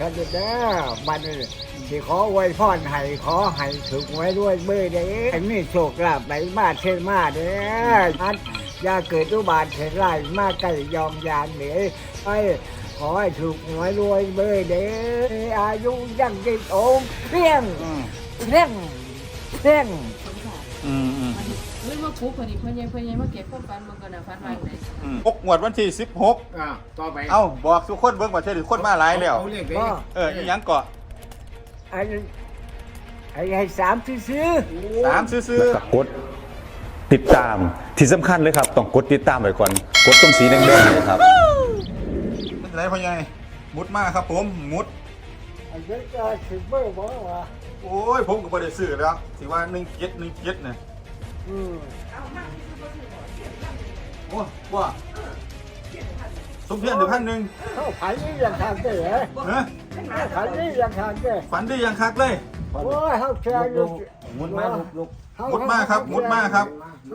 กันเด้อมันที่ขอไว้พรให้ขอให้ถึงไว้ด้วยเบอร์เด้อให้มีโชคลาภไหลมาเช่นมาเด้ออันอย่าเกิดอุบาทเหตุร้ายมาใกล้ยอมยานเด้อไอ้ขอให้ถูกหวยรวยเบอร์เด้ออายุยังกินโอมเพียงอืมเพียงเพียงอืมอืมเฮ้ยว่า ปุ๊บพอดีเพื่อนยังเพื่อนยังมาเก็บข้าวฟันมันก็น่ะฟันวางไหนอืมหกงวดวันที่สิบหกอ่าต่อไปเอ้าบอกทุกคนเบิ่งว่าเธอหรือคนมาหลายแล้ว เอาเลขไปเอออีหยังเกาะไอ้ไอ้ให้สามซื้อสามซื้อแล้วก็กดติดตามที่สำคัญเลยครับ ต้องกดติดตามไว้ก่อน กดตรงสีแดงๆเลยครับๆไม่เป็นไรพ่อใหญ่มุดมากครับผมมุดไอ้เด็กก็สิบเบอร์บอกว่าโอ้ยผมก็บ่ได้ซื้อแล้วสิว่าหนึ่งเจ็ดหนึ่งเจ็ดเนี่ย อืมโอ้ว่าสมเพียรหนึ่งพันหนึ่งเขาผันนี่ยังทางเด้อเฮ้ยผันนี่ยังทางเด้อฝันดียังคักเลยโอ้ยเขาแชร์อยู่มุดมาลุกลุกมุดมาครับมุดมาครับ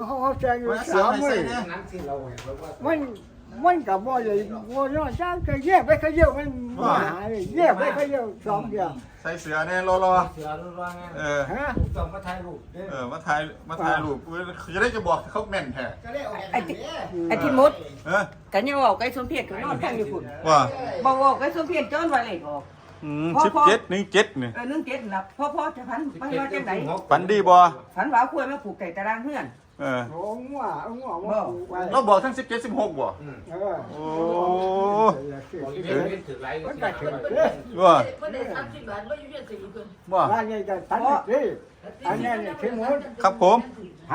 เขาเขาแชร์อยู่ไว้สามใส่มือเนี่ยนั้นที่เราเห็นว่ามัน มันกับว่าเลยว่าน้อยจ้างก็แยกไปขยี้มันมาหาเลยแยกไปขยี้สองเดียวใส่เสือเนี่ยรอรอเสือรู้ว่าไงๆเออฮะต้องมาถ่ายรูปเด้อเออมาถ่ายมาถ่ายรูปจะได้จะบอกเขาแม่นแท้ไอ้ที่ไอ้ที่มุดเออกันยังบอกไอ้สมเพียรก็นอนข้างอยู่พุ่นว่าบอกบอกไอ้สมเพียรจนไว้เลยออกอืมพอสิบพอเจ็ดหนึ่งเจ็ดเนี่ยเออนึ่งเจ็ดนับพ่อพ่อจะพันไปว่าจังไหนฝันดีบ่พันว่าคุยมาผูกไก่ตารางเฮือน เออโอ้งัวงัวว่าปลูกไว้เราบอกทั้งสิบเจ็ดสิบหกบ่ เออโอ้บอกอีเวนต์ถือไรมันก็ถึงเด้อว่าเพื่อนได้สามสิบบาทว่าอยู่เรียนสี่คนว่าร้านนี้ก็ทันทีอันนี้ถึงหมดครับผม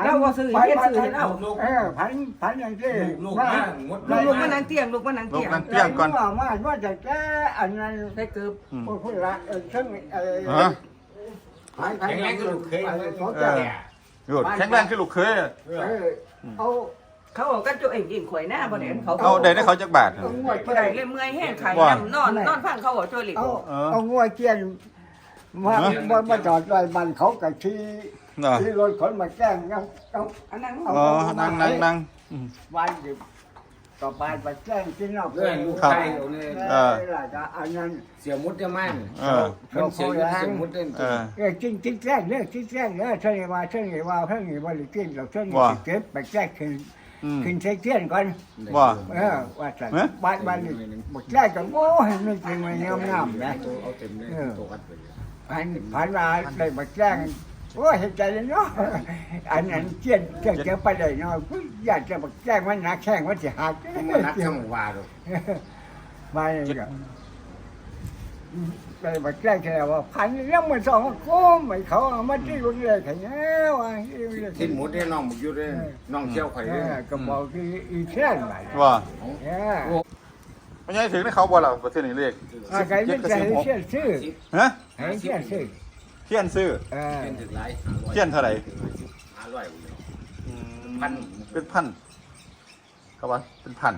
เราบ่ซื้อไปเฮ็ดไปซื้อไปให้เราเออพันพันอย่างที่ลูกมามุดลูกมานั่งเตียงลูกมานั่งลูกเตียงนั่งเตี้ยงก่อนว่าว่าว่าจะแก้อันนั้นได้เกือบอืมพูดพูดละเออซึ่งเออฮะหายไปแข็งแรงก็ลูกเคยสองเอแก่อ หยุดแข็งแรงขึ้นลูกเคยอะเออเอาเขาบอกกันตัวเองยิงข่อยหน้าบ่ได้เขาเอาได้ได้เขาจักบาท เอางวดบ่เกียได้น เลยเมื่อยแห้งไข่ว่านอนนอนฟังเขาบอกช่วยหลีกเอาเออเอางวดเกียนมามามาจอดไว้มันเขากับที่เนาะที่รถขนมาแจ้งเอาเอาอันนั้นอ๋อนั่งนั่งนั่งอืมวันหยุด ต่อไปมาแจ้งที่นอกเพื่อนลูกชายเอาเลยเอออันนั้นเสียมุดจะมั่นเออเพิ่นเสียยุดเสียมุดเต้นเออเออจริงจริงแจ้งเนี่ยจริงแจ้งเนี่ยเท่านี้ว่าเท่านี้ว่าเท่านี้ว่าหรือกินเราเท่านี้เก็บไปแจ้งคืนอืมคืนใช้เทียนก่อนว่าเออว่าสัตว์เอ๊ะบ้านบ้านนี่บอกแจ้งกันโอ้ยไม่จริงมันงามงามๆนะเอาเต็มเลยตัวกัดไปเลยผ่านผ่านมาได้มาแจ้ง โอ้ยเห็นใจเลยเนาะอันนั้นเจียนเจียนเจอไปเลยเนาะกูอยากจะมาแจ้งมันหนักแข้งมันจะหักมันนักทั้งว่าดอกมาเลยก็ไปมาแจ้งแค่ว่าพันยังมันสองโก้มไม่เขาเอามาที่ลุงเลยแค่นี้ว่าที่มุดเนี่ยน้องมุดอยู่เลยน้องเชี่ยวไข่เอเลยอก็บอกที่อีแค่ไหนว่าเออไม่ใช่ถึงได้เขาบ่ล่ะประเทศนี้เลขอาใครไม่ใจให้เชื่อชื่อฮะให้เชื่อชื่อ เทียนซื้อเออเป็นถึงไรเทียนเท่าไหร่ห้าร้อยพัน เป็นพันครับว่าเป็นพัน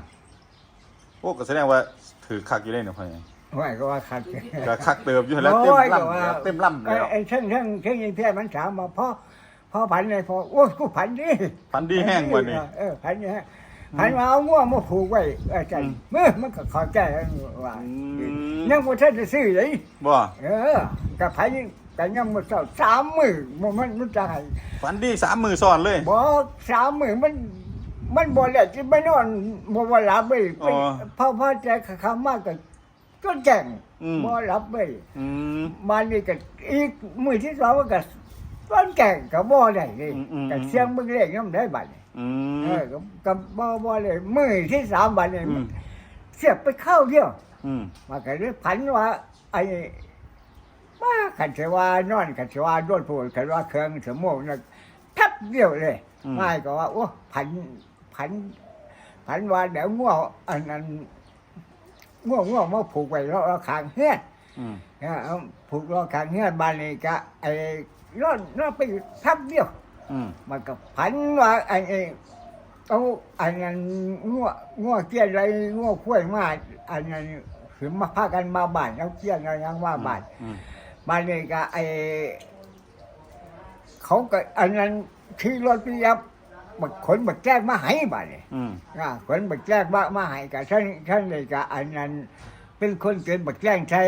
โอ้ก็แสดงว่าถือคักอยู่เลยเนี่ยพ่อใหญ่ว่าก็ว่าขัดก็คักเติบอยู่แล้วเต็มลำแล้วเต็มลำแล้วไอ้เช่งเช่งเช่งยิงเพี้ยมันถามมาพ่อพ่อพันเลยพ่อโอ้ยกูพันดิพันดีแห้งกว่านี้ เออพันเนี่ยพันมาเอาง่วงมาผูกไว้เออใจเมื่อมันก็ขอแก้ว่า อืมยังบ่ทันจะซื้อเลยบ่ เออกับพัน แต่ยังบ่เท่าสามมือมันมันมันจะให้ฝันดีสามมือซ้อนเลยบ่สามมือมัน มันบ่แล้วที่ไปนอนบ่ว่าหลับไปไปอ๋อพ่อพ่อใจคำมากก็ก็แจ้งอืม บ่หลับไปอืม มานี่ก็อีกมือที่สองมันก็ต้นแก่งก็บ่ได้เลยอืมอืม ก็เสียงมึงเรียกยังได้บัดนี้อืเอม อก็ก็บ่บ่เลยมือที่สามบัดนี้อืม เสียบไปเข้าเดียว อืม มาก็เลยพันว่าไอ้ มาขันเสว่านอนขันเสว่าโดนพูดขันว่าเครื่องสมองน่ะทับเดียวเลยไม่ก็ว่าโอ้พันพันพันว่าเดี๋ยวง่วงอันนั้นง่วงง่วงมาผูกไว้แล้วขางเฮียนอืมเนี่ยเอาผูกรอขางเฮือนบ้านนี่ก็ไอ้ร้อนร้อนไปทับเดียว อืมมันก็พันว่าไอ้ไอ้เอาอันนั้นงัวงัวเกี้ยนอะไรงัวข้วยมาอันนั้นถึงมาพากันมาบ้านเอาเกี้ยนอะไรยังว่าบ้าน อืม บ้านนี่ก็ไอ้เขาก็อันนั้นขี่รถไปยับบักขนบักแจ้งมาให้บ้านนี่อืมอ่าขนบักแจ้งมามาให้กับท่านท่านเลยก็อันนั้น เป็นคนเกินบักแจ้งใช้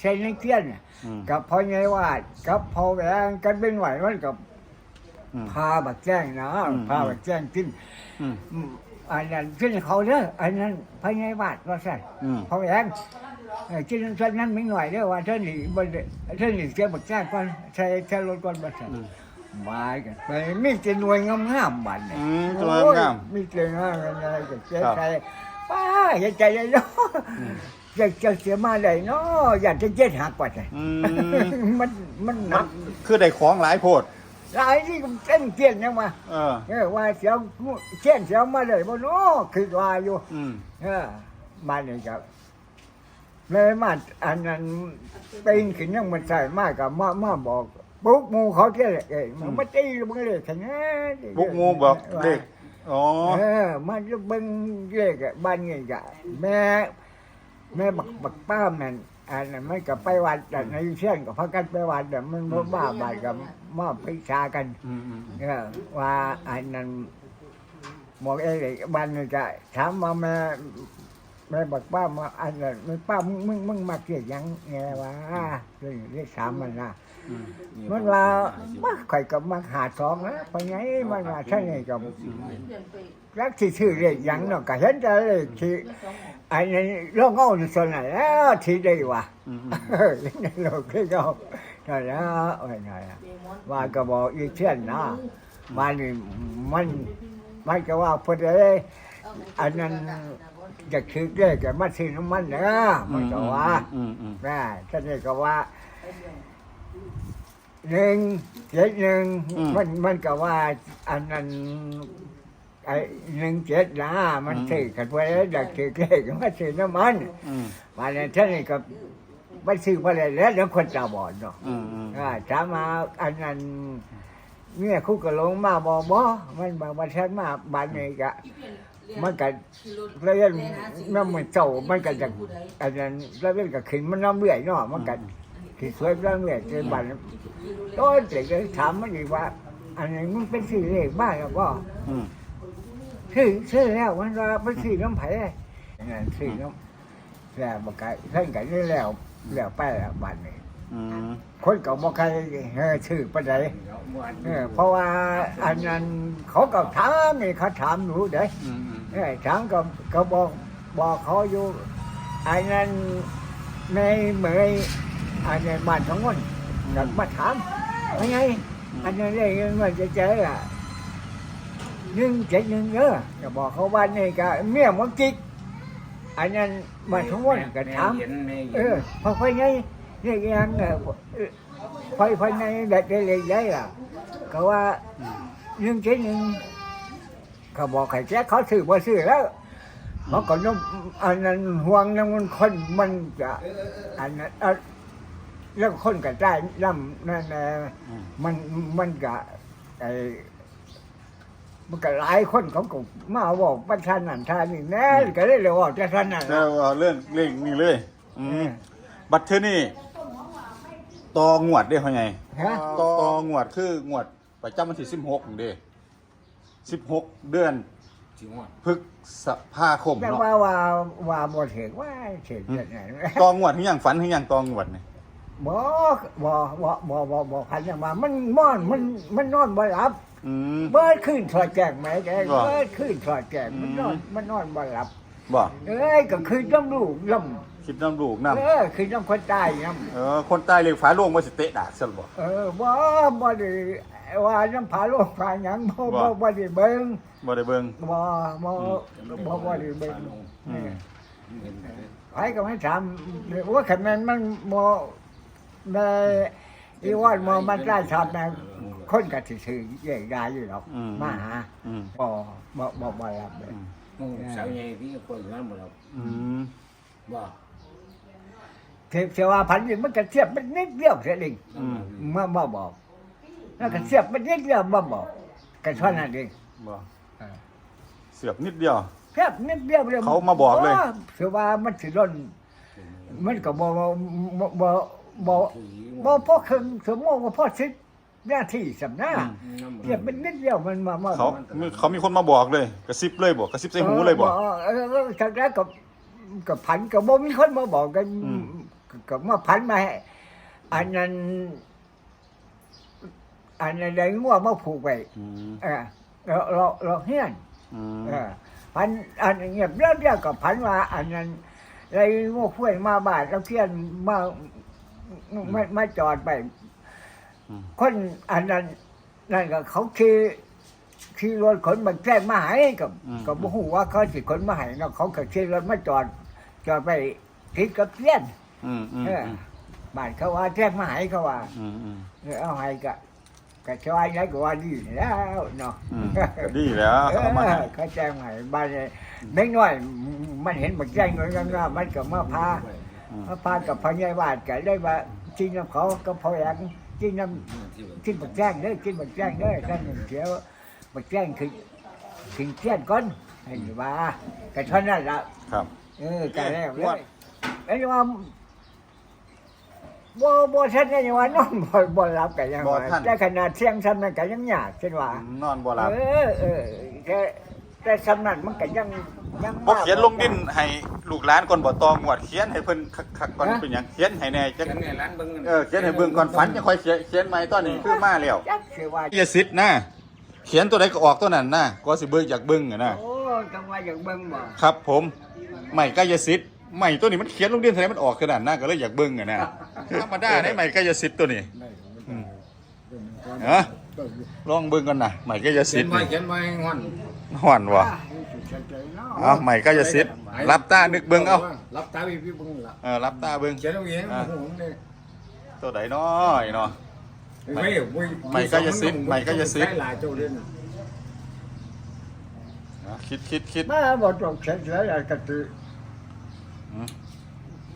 ใช้ในเทียนน่ะอืมกับพ่อใหญ่วาดกับพ่อแหวงกันเป็นไหวมันกับอืม พาบักแจ้งนะอืม พาบักแจ้งขึ้น อืม อืมอันนั้นขึ้นเขาเด้ออันนั้นพ่อใหญ่วาดว่าสั่นอืม พ่อแหวง เออขึ้นส่วนนั้นไม่หน่อยเด้อว่าเท่านี้บ่ได้เท่านี้เสียบักแจ้งก่อนใช้ใช้รถก่อนบ่สั่นมากันไปมีแต่หน่วยงามๆบัดนี่อืมตัวงามมีแต่งามอะไรก็เสียครับใจป้าเห็นใจเลยเนาะอยากจะเสียมาได้เนาะอยากจะเจ็ดหักกว่าใจอืม มันมันหมันันกคือได้ของหลายโพด หลายที่ก็เต้นเตี้ยนยังมาเออ เออว่าเสียงเช่นเสียงมาเลยบ่เนาะคือว่าอยู่ อืม เออมาเนี่ยครับ เลยมาอันนั้นเป็นขึ้นยังมันใส่มากกับมามาบอกปุ๊กหมูเขาเท่าไหร่เอ้ยมันมาตีมึงเลยแค่นั้นบุกงูบอกเลขอ๋อเออมันจะเบิ่งเลขอะบ้านเงี้ยแม่ แม่บักบักป้าแมนั่นอันนั้นไมันก็ไปวัดแต่ในเชื่อนกับพากันไปวัดแต่มันบ่บ้าบาดกับมอบพิชากันอืมอืมเออว่าอันนั้นบอกเอ้ยบ้านนี่ก็ถามว่าแม่ แม่บักป้ามาอันนั้นมึงป้ามึงมึงมึงมาเกลียดหยังไงวะเรื่องเรียกถามมันนะอืมมันว่าว่าข่อยกับมาหาสองนะเพราะไงมันว่าใช่ไงกับรักที่ชื่อเรียกหยังเนาะก็เห็นแต่เลขที่อันนี้โลกเอาอยู่ส่วนไหนแล้วที่ได้วะอืมเออยังไงโลกที่เขาเท่านั้นโอ้ยนายอะว่าก็บอกอีเช่นนะมันนี่มันมันก็ว่าพอดีอันนั้น จะคือเลขก็มาซื้อน้ำมันนะมันก็ว่าอืมอืมแม่ท่านนี่ก็ว่าหนึ่งเจ็ดหนึ่งมันมันก็ว่า อันนั้นไอ้หนึ่งเจ็ดนะมันถือกันไว้แล้วอยากถือเลขมาซื้อน้ำมันอืมวันนี้ท่านนี่ก็ไม่ซื้อมาเลยแล้วแล้วคนตาบอดเนาะ อืมอืมอ่าถามมาอันนั้นเนี่ยคู่ก็ลงมาบอกบ่มันบอกว่าฉันมาบ้านนี้ก็ มันก็เรื่องน้ำมันเจ้ามันก็จะอันนั้นเรื่องก็ขึ้นมันน้ำเลื่อยเนาะมันก็ที่สวยน้ำเลื่อยเจอบ้านโต้นเด็กก็ถามมันอีกว่า อันนี้มึงเป็นสื่อเลขบ้านแล้วก็อืมชื่อชื่อแล้วมันว่าเป็นสื่อน้ำไผ่อันนั้นสื่อน้ำแล้วบอกไก่เพิ่นกันนี่แล้วแล้วไปแล้วบ้านนี้ อืมคนก็บอกใครเออชื่อปานใดเออเพราะว่าอันนั้นเขาก็ถามนี่เขาถามหนูเด้อืมอืมเออถามก็ก็บอกบอกเขาอยู่ อันนั้นในเหมยอันนั้นบ้านของคนก็มาถามว่าไงอันนั้นเรื่องมันจะเจออะหนึ่งเจ็ดหนึ่งเออก็บอกเขาว่านี่ก็เมียมันจิกอันนั้นบ้านของคนก็ถามเห็นแม่เอเห็นอพอไฟไง เรียยังเออไฟไฟไงเด็กเล็กใหญ่ล่ะก็ว่าหนึ่งเจ็ดหนึ่งเขาบอกใครแจ๊เขาซื้อบ่ซื้อแล้วมันก็น้ำอันนั้นห่วงน้ำมันคนมันจะอันนั้นเอาแล้วคนก็ได้ลำนั่นแหละมันมันก็ไอมันก็หลายคนเขาก็มาบอกประธานันท่านนี่แน่ก็เลยเลยว่าจะท่านนั่นแล้วเอาเรื่องเรื่องนี้เลย อืมบัตรเทนี่ ตองวดได้เขาไงฮะตองวดคืองวดประจำวันที่สิบหกเด้สิบหกเดือนจริงว่าพฤษภาคมแต่เนาะว่าว่าว่าบ่ถึงว่าถึงจะไหนตองวดที่ยังฝันที่ยังตองวดเนี่ยบ่บ่บ่บ่บ่บ่พันยังว่ามันม่อนมันมันนอนบ่หลับอืมเบิดขึ้นถอดแจกไหมแกบ่เบิดขึ้นถอดแจกมันนอนอืมมันนอนบ่หลับบ่เอ้ยก็คือน้ำลูกล คิดน้ำลูกำน้ำเออคือน้ำคนตายน้เออคนตายเลยฝาโลงมาสิเตะดากซะบ่ำเออบ่บ่ได้ว่าน้ำผาโลกผาหยังบ่บ่บ่บ่ได้เบิ่งบ่ได้เบิ่งบ่บ่บ่บ่ได้เบิ่งอืมเห็นแต่ไอ้ก็ไม่ถามว่าขันมันมันโมในอีวอนโมมันได้ชอบนะคนกับสื่อใหญ่ได้อยู่หรอกอืมมาหาอืมบ่บ่บ่บ่รับเลยหมู่สาวใหญ่ที่คนนั้นบ่เราอืมบ่ เทพเทวาพันธุ์มันก็เทียบมันนิดเดียวเสียเองอืม มามาบอกแล้วก็เทียบมันนิดเดียวมาบอกกันเท่านั้นเองบ่เออเสือกนิดเดียว เทียบนิดเดียวเลยเขามาบอกเลย เทวามันสิร่นมันก็บ่บ่บ่บ่บ่ผู้หญิงบ่พอครึ่งชั่วโมงบ่พอสิบนาทีสำนักน้ำเทียบเป็นนิดเดียวมันมามา เขาเขามีคนมาบอกเลย กระซิบเลยบอกกระซิบใส่หูเลยบอก เออจากนั้นกับกับผันกับบ่มีคนมาบอกกันอืม กก็มาพันมาให้อันนั้น อันนั้นได้งัวมาผูกไว้อืมเออเราเราเราเฮียน อืมเออพันอันเงียบเรียบเรียบกับพันว่า อันนั้นไรงัวคุ้ยมาบ้านเราเพียนมามามาจอดไปคนอันนั้นนั่นก็เขาขี่ขี่รถขนบันแจ้งมาให้กับกับบุหูว่าเขาสิขนมาให้เนาะเขาก็ขี่รถมาจอดจอดไปทิศกับเพี้ยน อืมอืมเอออืมบ้านเขาว่าแจ้งมาให้เขาว่าอืมอืมเออเอาให้ก็ก็ชอยแล้วก็ว่าดีแล้วเนาะอืมก็ดีแล้วเขาเอามาให้ เออเขาแจ้งมาให้บ้านเนี่ยเล็กน้อยมันเห็นบักแจ้งเงินกันว่ามันก็มาพาอืมมาพากับพญายบ้านก็ได้ว่าจริงน้ำเขาก็พออยากจริงน้ำกินบักแจ้งเด้อกินบักแจ้งเด้อท่านหนึ่งเดียวบักแจ้งคือคือเทียนก้อนให้ว่าก็เท่านั้นละครับ เออก็แล้วงเลวดยไอ้ว่า บ่บ่ทันได้ยังว่านอนบ่บ่หลับก็ยังว่าแต่ขนาดเสียงซ้ำนั้นก็ยังยากเช่นว่า นอนบ่หลับเออเออแต่แต่ซ้ำนั้นมันก็ยังยังบ่เขียนลงดินให้ลูกหลานก่อนบ่ตองวดเขียนให้เพิ่นคักๆก่อนเป็นหยังเขียนให้แน่จัจักงไงร้านเบิ่งเออเขียนให้เบิ่งก่อนฝันจะค่อยเขียนเขียนใหม่ตอนนี้คือมาแล้วจักสิว่า อย่าสิทธิ์นะเขียนตัวใดก็ออกตัวนั้นนะก็สิเบิ่งอยากเบิ่งอะนะ โอ้จังว่าอยากเบิ่งบ่ครับผมใหม่กายสิทธิ์ ใหม่ตัวนี้มันเขียนลงดินเท่าไหร่มันออกขนาดนั้นก็เลยอยากเบิ่งอะนะธรรมดาได้ใหม่กายสิทธิ์ตัวนี้อืมเออลองเบิ่งกันนะใหม่กายเขีสิยทนธิ์ไว้นี่เขียนไว้งอนห่อนวะเนาะเอาใหม่กายสิทธิ์รับตานึกเบิ่งเอารับตาพี่พี่เบิ่งละเออรับตาเบิ่งเขียนเอาเองโอ้โหนี่ตัวใดน้อยเนาะ ไม่ไม่ก็อย่าซิดไม่ก็อย่าซิดได้หลายเจ้าเล่นคิดคิดคิดมาบ่ต้องเฉยๆอะไรก็คืออืม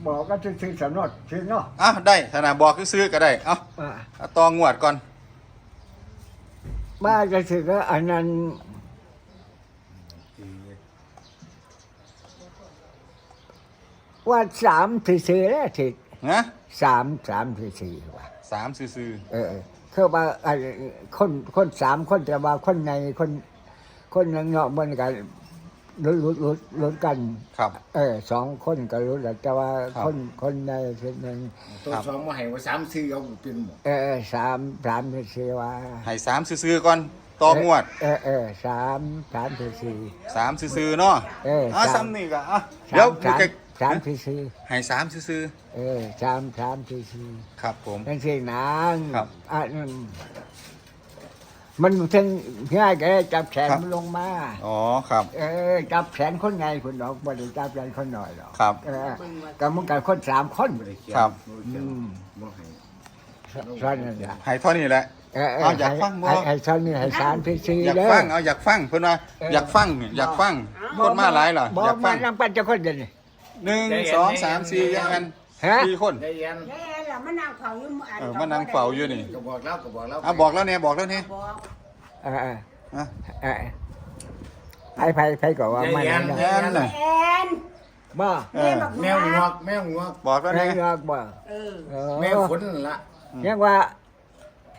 บอกก็ซื้อๆสำนดซื้อเนาะอะได้ธนาบอกซื้อๆก็ได้เอาอ่าเอาตองวดก่อนบ้าจะถือก็อันนั้นว่าสามสี่สี่แล้วถินะสามสามสี่สี่ว่าสามซื้อเออคือว่าไอ้คนคนสามคนแต่ว่าคนในคน คนในเงาะบนกั นรุดรุดรุดรุดกันๆครับ เออสองคนก็รุดแหละแต่ว่าครับ คนคนในคนหนึ่งตัวสองมาให้ว่าสามสี่เอาเป็นหมดเออสามสามสี่สี่ว่าให้สามซื้อๆก่อนตองวดเออเออสามสามสี่สี่ สามซื้อๆเนาะเอออะสาม ซ้ำนี่ก็อะสาเดี๋ยวมสามจะสามสี่สี่ให้สามซื้อเออสามสามสี่สี่ๆครับผม นั่นสินางครับ อะนั่น มันถึงง่ายแกจับแขนครับ มันลงมา อ๋อครับ เออจับแขนคนไงคนดอกบ่ได้จับแขนคนหน่อยหรอกครับ เออก็มันกันคนสามคนไม่ได้เขียนครับ อืมบ่ให้ซ้อนนั่นแหละให้เท่านี้แหละ เออเออเอาอยากฟังบ่ ให้ให้ซ้อนนี่ให้สามสี่สี่อยากเด้อ ฟังเอาอยากฟังเพิ่นว่าเอออ อยากฟังเนี่ยอยากฟังคนมาหลายเหรอบ่อยากมาฟังนั่งปั้นเจะคนเดียวนี่หนึ่งสองสามสี่ยังกัน ฮะสี่คนได้ยันแม่ล่ะมานั่งเฝ้าอยู่มื้ออันเออมานั่งเฝ้าอยู่นี่ก็บอกแล้วก็บอกแล้วอะบอกแล้วเนี่ยบอกแล้วเนี่ยบอกเออเอออะเออไผไผไผก็ว่ามันยันั่นนแอนน่ะแอนบ่เออแมวงอกแมวงอกบอกแล้วแม่เนี่ยงอกบ่เออเออแมวฝนนั่นละยังว่า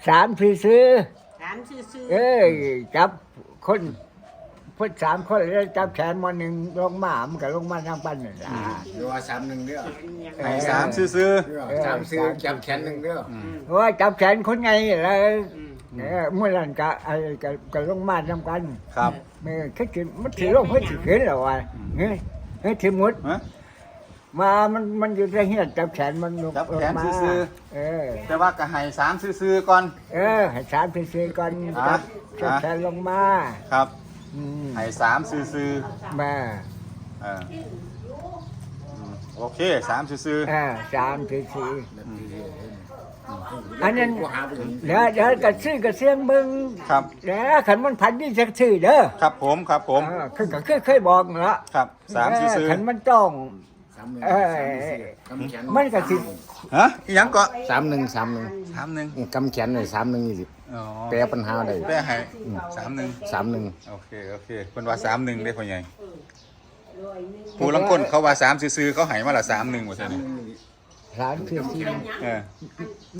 สามสี่สี่ถามซื่อๆเอ้ยจับคน พูดสามคนแล้วจับแขนมาหนึ่งลงมามันก็ลงมาทางปั้นนี่ล่ะเดี๋ยวว่าสามหนึ่งเด้อให้สามซื้อ เด้อสามสี่จับแขนหนึ่งเด้อเพราะว่าจับแขนคนไงแล้วเออเมื่อนั้นก็ไอ้ก็ก็ลงมาทำกันๆครับเมื่อคิดถึงมันถือลงเพื่อถือขึ้นแล้วว่ะเฮ้ยเฮ้ยถือหมดฮะ มา มัน มันอยู่ในเฮียจับแขนมันลงจับแขนลงมาซื่อ เออ แต่ว่าก็ให้สามซื้อๆก่อน เออให้สามสี่ก่อนอะจับจับอะ แขนลงมา ครับ อืมให้สามซื้อมาๆเอออืมโอเคสามซื้อเออสามสี่สี่อันนั้นกูหาไปถึงเดี๋ยวเดี๋ยวกระซื้อกระเสียงเบิ่งๆครับ เดี๋ยวขันมันพันที่จะซื้อเด้อครับผมครับผมเออคือก็เคยเคยบอกนั่นละครับสามซื้อเขันมันต้องสามหนึ่งเอ้ยสามสี่กำแขนมันก็สิๆฮะอีหยังก็สามหนึ่งสามหนึ่งสามหนึ่งกำแขนเลยสามหนึ่งยี่สิบอ๋อแปลปัญหาได้แปลให้สามหนึ่งสามหนึ่งโอเคโอเคเป็นว่าสามหนึ่งได้พ่อใหญ่ผู้ลังคนเขาว่าสามซื้อๆเขาใหายมาละสามหนึ่งหมดเลยนี่สามสี่สี่เออ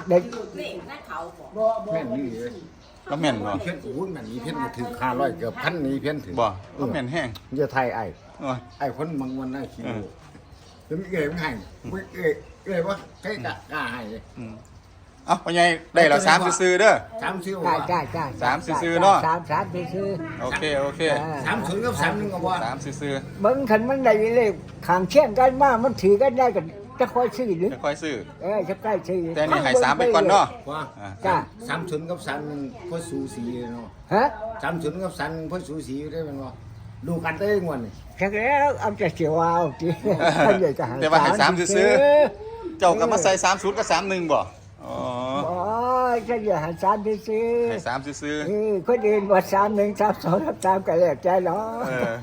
เด็กเลขนะเขาบอกแม่นนี่เลยแล้วแม่นบ่เพี้ยนโอ้ยแม่นนี่เพี้ยนก็ถือห้าร้อยเกือบพันนี่เพี้ยนถือบ่แล้วแม่นแห้งเยอะไทยไอ้โอ้ย ไอ้คนบางวันน่าขี้เออโถึงเอ๋ยให้ไม่เอ๋ยเอ๋ยว่าใครกะกล้าให้เอ้าพ่อใหญ่ได้แล้วสามซื้อๆเด้อ สามสิบจ้าว่าจ้าจ้าสามซื่อๆเนาะ สามสามซื่อโอเคโอเคๆเออสามศูนย์กับสามหนึ่งก็ว่าสามซื้อเบิ่งคันมันได้เลขขางเชี่ยงกันมามันถือกันได้กันจะคอยซื้อหรือ ๆจะค่อยซื้อ เออจะใกล้ซื้อแต่นี่ให้สามไปก่อนเนาะว่าอ่าจ้าสามศูนย์กับสามหนึ่งพ่อสูสีเนาะฮะสามศูนย์กับสามหนึ่งพ่อสูสีได้มันว่า ดูกันได้งวนนี่ชักแล้วเอาจะเสียวเอาจีท่านใหญ่จะหาแต่ว่าให้สามซื้อ เจ้าก็มาใส่สามศูนย์กับสามหนึ่งบ่อ๋ออ๋อฉันอยากหาสามซื้อให้สามซื้อเออคนอื่นว่าสามหนึ่งสามสองสามสามก็แล้วใจเนาะเออ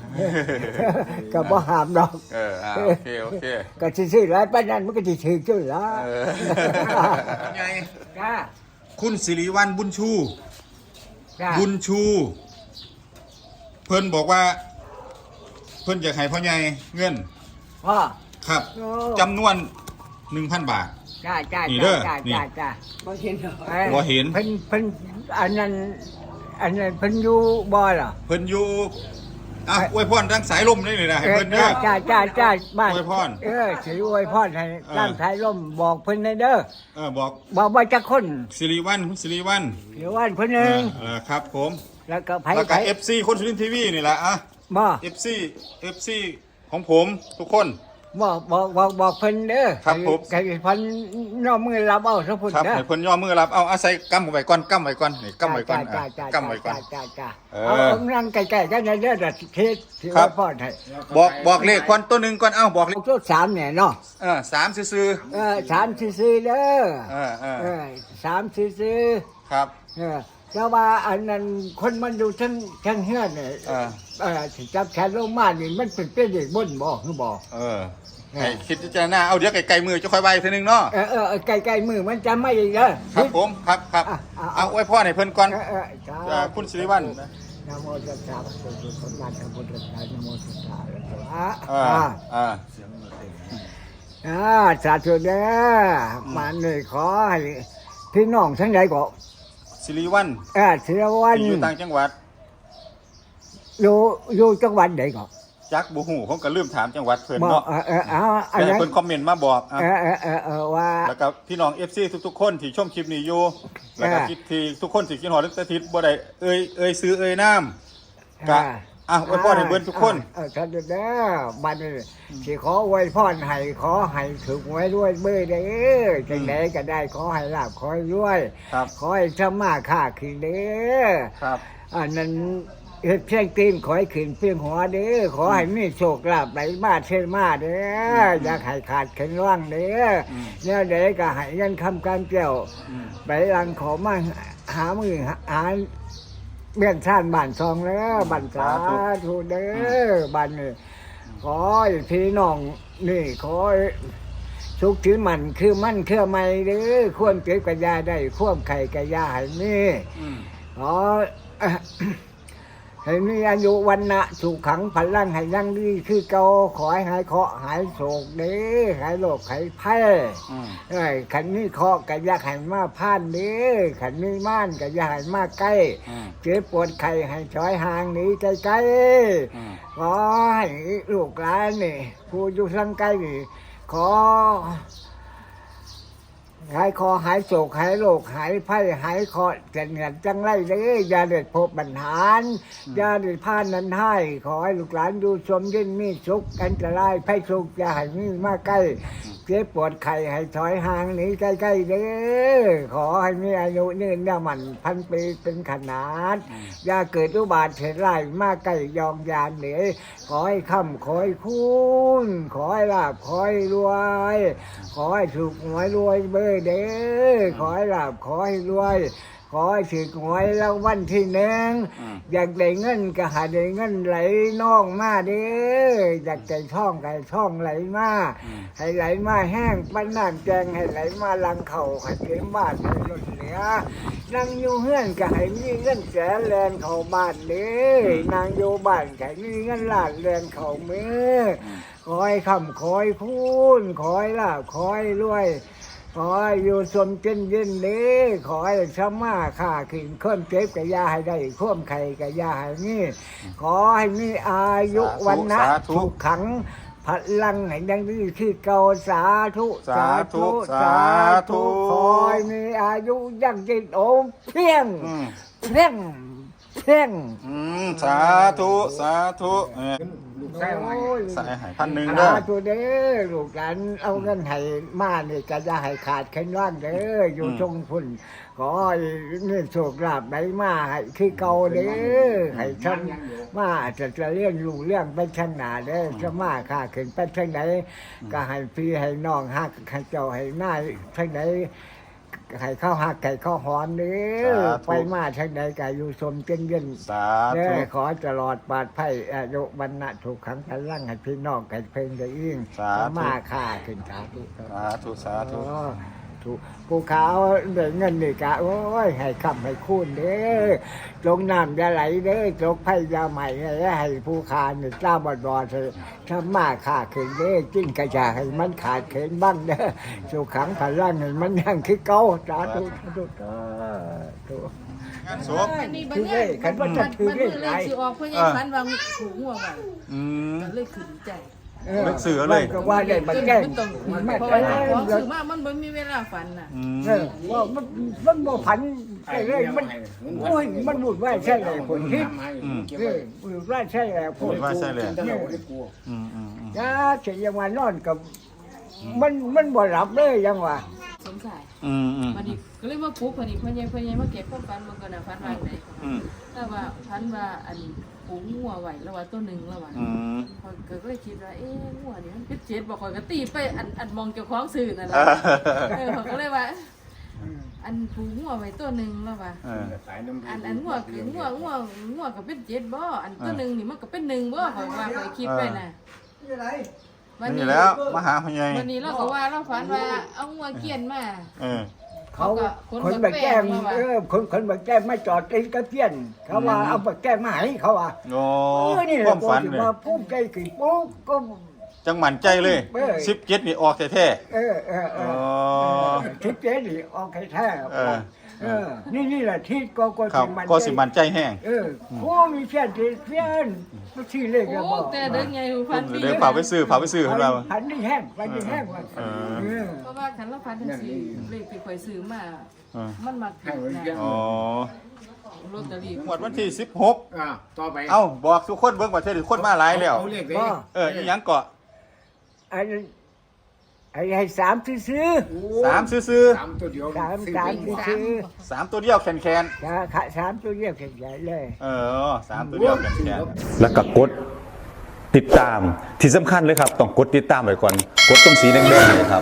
ก็บ่ห้ามดอกเอออ่าโอเคโอเคก็สิซื้อหลายปานนั้นมันก็สิถือจุ้ละเออไงจ้าคุณสิริวัลบุญชู จ้าบุญชู เพิ่นบอกว่า เพิ่นอยากให้พ่อใหญ่เงินพ่อครับโอ้จำนวนหนึ่งพันบาท จ้าจ้านี่เด้จ้าอนี่ จ้าจ้าบ่เห็นดอกอ้ยบ่เห็น เพิ่นเพิ่นอันนั้นอันนั้นเพิ่นอยู่บ่เหรอเพิ่นอยู่อะอวยพรทั้งสายลมนี่เลยนะให้เออเพิ่นเด้อ จ้าจ้าจ้าบ้านอวยพรเออสิอวยพรให้เออ ร่างท้ายล่มบอกเพิ่นให้เด้อเออบอกบอกว่าจักคนสิริวัลคุณสิริวัลเดี๋ยววันเพิ่นหเอนึงอเออครับผมแล้วก็ไผแล้วไผก็ FC คนสุรินทร์ทีวีนี่แหละอะ บ่ FC FC ของผมทุกคน บอกบอกบอกบอกเพิ่นเด้อครับผม ไก่เพิ่นน้อมือรับเอาซะพุ่นครับเด้อให้เพิ่นย่อมือรับเอาอาศัยกำไว้ก่อนกำไว้ก่อนนี่กำไว้ก่อนจ้าอะจ้ากำไว้ก่อน จ้าจ้าเออเอาเอานั่งไกลๆกันเด้อเด้อเทศสิครัว่าบพรให้บอกบอกเลขควันตัวหนึ่งก่อนเอ้าบอกเลขชุดสามเนี่ยเนาะเออสามซื้อเออสามซื่อๆเด้อๆเออเออเออสามซื่อครับๆเออ แต่ว่าอันนั้นคนมันอยู่ทั้งทั้งเฮือนเนี่ยเออ เออสิจับแขนลงมานี่มันเป็นเป็นเด็กบนบ่คือบ่เออให้คิดพิจารณาเอาเดี๋ยวไกลๆมือจะค่อยใบทีนึงเนาะเออเออเออไกลๆมือมันจะไม่ได้เด้อ ครับผมครับครับอะอะ เอาไว้พ่อให้เพิ่นก่อน เออเออจ้าเอ่อคุณสิริวัลย์นะโมตัสสะภะคะวะโตสัมมาสัมพุทธัสสะนะโมตัสสะอะอ่าอะอ่าอ่าสาธุเด้อมาเลยขอให้พี่น้องทั้งหลายก็ สิริวัลย์เออเสือวันที่อยู่ต่างจังหวัด อยู่อยู่จังหวัดไหนก็จักบุหูผมก็ลืมถามจังหวัดเพิ่นบอกเนาะเออเออเอาอันแต่นั้นเพิ่นคอมเมนต์มาบอกอะเออเออเออเออว่า แล้วก็พี่น้อง FC ทุกๆ คนที่ชมคลิปนี้อยู่แล้วก็อ่าที่ที่ทุกคนที่กินหอดลิตทิศบ่ได้เอ่ยเอ่ยซื้อเอ่ยน้ำก็ อะอวยพรให้เบิ่นทุกคน เออท่านเด้อบัดนี้สิขออวยพรให้ขอให้ถึงไว้ด้วยเบ้อเด้อจังไดก็ได้ขอให้ลาบขอให้รวยครับ ขอให้ทำมาค้าขึ้นเด้อครับ อันนั้นเฮ็ดเพียงตีนขอให้ขึ้นเพียงหัวเด้อขอให้มีโชคลาภไหลมาเช่นมาเด้อออยากให้ขาดแข็งร่างเด้ออเนี่ยเด็กก็ให้เงินคำการเกี่ยวไปรังขอมาหามือหาหา เบี้ยนชานบ้านซองแล้วบ้านสาธุเด้อบ้านนี่ขอให้พี่น้องนี่ขอให้สุขถือมันคือมันเครือไม่เด้อควรเก็บกระยาได้ควบไข่กระยาให้มีอืมขอ ให้มีอายุวันนะสุขขังพลังให้ยังดีคือเก่าขอให้หายเคราะห์หายโศกเด้อหายโรคหายไพ่อืม เอ้ยขันนี้เคาะก็อยากให้มาพ่านเด้อขันนี้ม่านก็อยากให้มาใกล้ อืมเจ็บปวดไข้ให้ช้อยห่างหนีใกล้อืมๆขอให้ลูกหลานนี่ผู้อยู่ทางใกล้นี่ขอ หายคอหายโศกหายโรคหายไข้หายเคอเจ็บเหนียดจังไรเลยอย่าเด็ดพบปัญหารอย่าเด็ดพลาดนั้นให้ขอให้ลูกหลานดูชมยินมีสุขอันตรายไพ่สุขอย่าให้มีมาใกล้เจ็บปวดไข้ให้ถอยห่างหนีใกล้ๆเด้อขอให้มีอายุยืนยาวมันพันปีเป็นขนาดอย่าเกิดอุบัติเหตุร้ายมาใกล้ยองยานเหนือขอให้ค่ำขอให้คุณขอให้ลาบขอให้รวย ขอให้ถูกหวยรวยเบอร์เด้อขอให้ลาบขอให้รวย ขอให้ถูกหวยรางวัลที่หนึ่งอืม อยากได้เงินก็หาได้เงินไหลน่องมาเด้ออยากได้ท่องก็ให้ท่องไหลมาให้ไหลมาแห้งปั้นน้ำแจงให้ไหลมาลังเข่าให้เต็มบ้านให้ล้นเหลือนั่งอยู่เฮือนก็ให้มีเงินแสนแลนเข้าบ้านเด้อนางอยู่บ้านก็ให้มีเงินล้านแลนเข้ามืออขอให้คำขอให้คุณขอให้ลาบขอให้รวยข อให้อยู่สมเจนเย็นเด้ขอให้สมมาค่าขึ้นค้นเจ็บกับยาให้ได้ข่วมไข่กับยาให้มีขอให้มีอายุวันนะสาธุถูกขังพพลังแห่งยังดีที่เก่าสาธุ สาธุ สาธุขอให้มีอายุยั่งยืนโอมเพียงอืมเพียงเพียงอืมสาธุ สาธุ เออลูกชายเอาไว้โอ้ยใส่ให้พันหนึ่งสาเด้อธุเด้อลูกหลานเอาเงินให้มานี่ก็จะให้ขาดแค่ว่างเด้ออยู่อืมทรงพุ่นขอให้เงินโชคลาภไหลมาให้คือเก่าเด้อให้ท่านมาจะจะเรื่องลูกเรื่องไปข้างหน้าเด้อจะมาค่าขึ้นไปทางไหนก็ให้พี่ให้น้องฮักให้เจ้าให้นายทางไหน ให้ข้าวหักไก่ข้าวหอมเด้อไปมาทางไหนก็อยู่สมเจนเย็นสาเด้ธุ อขอตลอดปลอดภัยอายุบรรณะถูกขังพลังให้พี่น้องให้เพิ่งได้ยิ่งสาธุ มาค่าขึ้นสาธุสาธุสาธุ อ๋อ ถูกภูเขาได้เงินนี่กะโอ้ยให้คำให้คูณเด้อจงน้ำอย่าไหลเด้อจงไผ่อยาใหม่ให้ภูคานี่เจ้าบอดบอดเลยถ้ามาค่าขึ้นเด้อจิ้นกระจาให้มันขาดเข็นบ้างเด้อสุขังพลังให้มันยังคือเก่าสาธุสาธุสาธุงานศพ อันนี้บัดถือเนี้เลยขันว่าจะถือมันเลมืยอไหเลลขสิออกเพิ่นยังฝันว่าถูกหัวไว้อืม ก็เลยขึ้นใจ เลิกซื้อเลย ก็ว่าได้มาแก้งมันต้องไม่เพราะได้ว่าของเซื้อมามันบ่มีเวลาฝันน่ะอืมออว่ามันมันบ่ผันไอ้เรื่องมันโอ้ยมันบุดว่าใช่เลยผลที่อืมเออบุดว่าใช่แล้วผลว่าใช่เลยจะเอาไว้กลัวอืมอืมอืมจ้าเสียยังว่านอนกับ มันมันบ่หลับเลยยังว่า สงสัยอืมอืมวันนี้ก็เลยมาปลุกวันนี้เพิ่นยังเพิ่นยังมาเก็บความฝันมันก็น่ะฝันว่าไดอืมแต่ว่าฝันว่าอันปูงัวไว้แล้วว่าตัวหนึงแล้วว่าอืมข้อยก็เลยคิดว่าเอ๊ะงัวนี่มันเป็นเจ็ดบ่ข่อยก็ตีไปอันอันมองเจ้าของซื่อนั่นเอล่ะอเออเขาก็เลยว่า อันปูงัวไว้ตัวหนึงแล้วว่า เออสายน้ำอันอันงัวคืองัวงัวงัวก็เป็นเจ็ดบ่อันตัวหนึงนี่มันก็เป็นหนึ่งบ่ข่อยว่าข่อยคิดไปน่ะ วันนี่นี้แล้วมาหาพ่อใหญ่วันนี้เราก็ว่าเราฝันว่าเอางัวเกียนมา เออ เขาคนคนบับักกแก้แก้มมมาว่าเออคนคนบักแก้มมาจอดติดกระเพี้ยน เขาว่าเอาบักแก้มมาให้เขาว่าโอ้เออนี่แหคละวามฝันที่เลยว่าภูมิใจขึ้นปุ๊บก็ จังหมั่นใจเลยเออ สิบเจ็ดนี่ออกแท้เออเออๆเออ๋ออทิศเจ๊นี่ออกให้แท้เออ เออ นี่นี่แหละที่ก็ก็ครับสิมันก็สิมันใจแห้ง เออโอ้มีเพี้ยนที่เพี้ยนก็ที่เลขแล้วโอ้บอกแต่เดินไงฝันดีเดี๋ยวเผาไปซื้อเผาไปซื้อของเราพันนี่แห้งพันนี่แห้งว่าเออ เออ เพราะว่าคันเราฝันจังซี่เลขที่ข่อยซื้อมา เออมันมาถูกนะอ๋อลอตเตอรี่หมดวันที่สิบหกอ่าต่อไปเอ้าบอกทุกคนเบิ่งว่าเธอคนมาหลายแล้ว เอาเลขเลยบ่เอออีหยังเกาะไอ้ไอ้ให้สามซื้อสามซื้อสามตัวเดียวๆสามซื้อสามไปซื้อๆสามตัวเดียวแคนแคนๆจะขะสามตัวเรียกใหญ่เลยๆเออสามตัวเดียวแคนแคนแล้วก็กดติดตามที่สำคัญเลยครับ ต้องกดติดตามไว้ก่อน กดตรงสีแดงๆเลยครับ